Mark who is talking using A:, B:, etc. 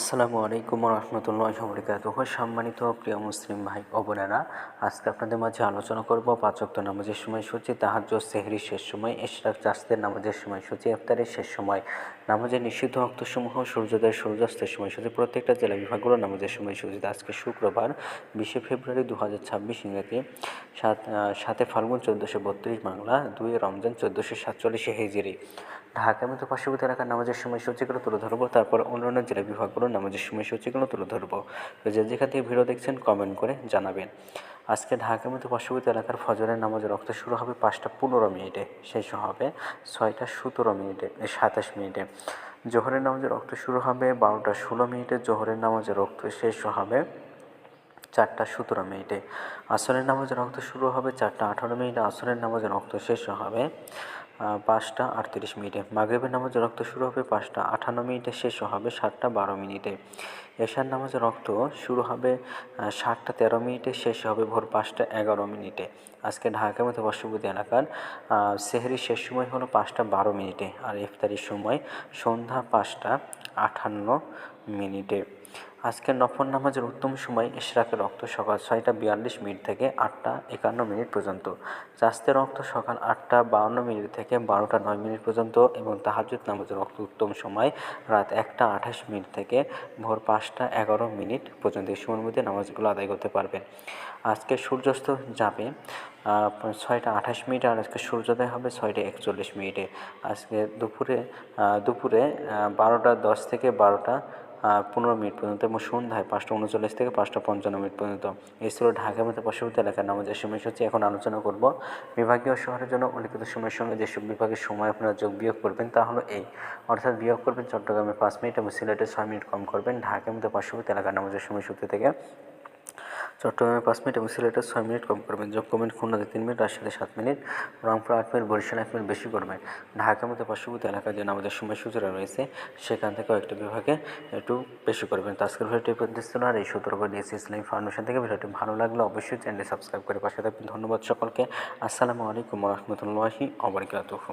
A: আসসালামু আলাইকুম রহমতুল্লাহ বরকাত সম্মানিত প্রিয় মুসলিম ভাই ও বোনেরা, আজকে আপনাদের মাঝে আলোচনা করব পাঁচক্ত নামাজের সময়সূচি তাহাজ সেহরির শেষ সময় এশরাক চাস্তের নামাজের সময়সূচি, ইফতারের শেষ সময়। নামাজের নিষিদ্ধ অক্তসমূহ সূর্যোদয় সূর্যাস্তের সময়সূচি, প্রত্যেকটা জেলা বিভাগগুলো নামাজের সময়সূচিতে আজকে শুক্রবার, বিশে ফেব্রুয়ারি দু হাজার ছাব্বিশ ইংরেজি, সাত সাতে ফাল্গুন চোদ্দোশো বত্রিশ বাংলা, দুই রমজান চোদ্দোশো সাতচল্লিশে হেজিরি। ঢাকা মতো পার্শ্ববর্তী এলাকার নামাজের সময়সূচিগুলো তুলে ধরবো, তারপর অন্যান্য জেলা বিভাগগুলোর নামাজের সময়সূচিগুলো তুলে ধরবো। তো যে যেখান থেকে ভিডিও দেখছেন কমেন্ট করে জানাবেন। আজকে ঢাকা মধ্যে পার্শ্ববর্তী এলাকার ফজরের নামাজের রক্ত শুরু হবে পাঁচটা পনেরো মিনিটে, শেষ হবে ছয়টা সতেরো মিনিটে সাতাশ মিনিটে। জোহরের নামাজের রক্ত শুরু হবে বারোটা ষোলো মিনিটে, জোহরের নামাজের রক্ত শেষ হবে চারটা সতেরো মিনিটে। আসরের নামাজের রক্ত শুরু হবে চারটা আঠারো মিনিটে, আসরের নামাজের রক্ত শেষ হবে পাঁচটা আটত্রিশ মিনিটে। মাগরিবের নামাজের রক্ত শুরু হবে পাঁচটা আটান্ন মিনিটে, শেষ হবে সাতটা বারো মিনিটে। এশার নামাজের রক্ত শুরু হবে সাতটা তেরো মিনিটে, শেষ হবে ভোর পাঁচটা এগারো মিনিটে। আজকে ঢাকার মতো বর্ষবতী এলাকার সেহরির শেষ সময় হলো পাঁচটা বারো মিনিটে আর ইফতারির সময় সন্ধ্যা পাঁচটা আটান্ন মিনিটে। আজকের নফর নামাজের উত্তম সময় ইশরাকের রক্ত সকাল ছয়টা বিয়াল্লিশ মিনিট থেকে আটটা একান্ন মিনিট পর্যন্ত। চাস্তের রক্ত সকাল আটটা বাউন্ন মিনিট থেকে বারোটা নয় মিনিট পর্যন্ত এবং তাহাজুদ নামাজের রক্ত উত্তম সময় রাত একটা আঠাশ মিনিট থেকে ভোর পাঁচটা এগারো মিনিট পর্যন্ত এই সময়ের মধ্যে নামাজগুলো আদায় করতে পারবেন। আজকে সূর্যাস্ত যাবে ছয়টা আঠাশ মিনিট আর আজকে সূর্যোদয় হবে ছয়টা একচল্লিশ মিনিটে। আজকে দুপুরে দুপুরে বারোটা দশ থেকে বারোটা পনেরো মিনিট পর্যন্ত এবং সন্ধ্যায় পাঁচটা উনচল্লিশ থেকে পাঁচটা পঞ্চান্ন মিনিট পর্যন্ত। এই ছিল ঢাকা মধ্যে পার্শ্ববর্তী এলাকার নামাজের সময়সূচি এখন আলোচনা করব বিভাগীয় শহরের জন্য উল্লিখিত সময়ের সঙ্গে যেসব বিভাগের সময় আপনারা যোগ বিয়োগ করবেন তা হলো এই। অর্থাৎ বিয়োগ করবেন চট্টগ্রামে পাঁচ মিনিট এবং সিলেটে ছয় মিনিট কম করবেন ঢাকা মধ্যে পার্শ্ববর্তী এলাকার নামাজের সময়সূচি থেকে। চট্টগ্রামে পাঁচ মিনিট এবং সিলেটে ছয় মিনিট কম করবেন। যোগ করবেন খুলনাতে তিন মিনিট, রাজশাহীতে সাত মিনিট, রংপুর আট মিনিট, বরিশাল এক মিনিট বেশি করবেন। ঢাকার মতো পার্শ্ববর্তী এলাকায় যে আমাদের সময়সূচিরা রয়েছে, সেখান থেকে কয়েকটা বিভাগে একটু বেশি করবেন। তো আজকের ভিডিওটি প্রতিষ্ঠিত আর এই সতর্ক দিয়েছি ইসলামী ফাউন্ডেশন থেকে ভিডিওটি ভালো লাগলে অবশ্যই চ্যানেলটি সাবস্ক্রাইব করে পাশে থাকবেন। ধন্যবাদ সকলকে। আসসালামু আলাইকুম রহমতুল্লাহি আবরকাতুহু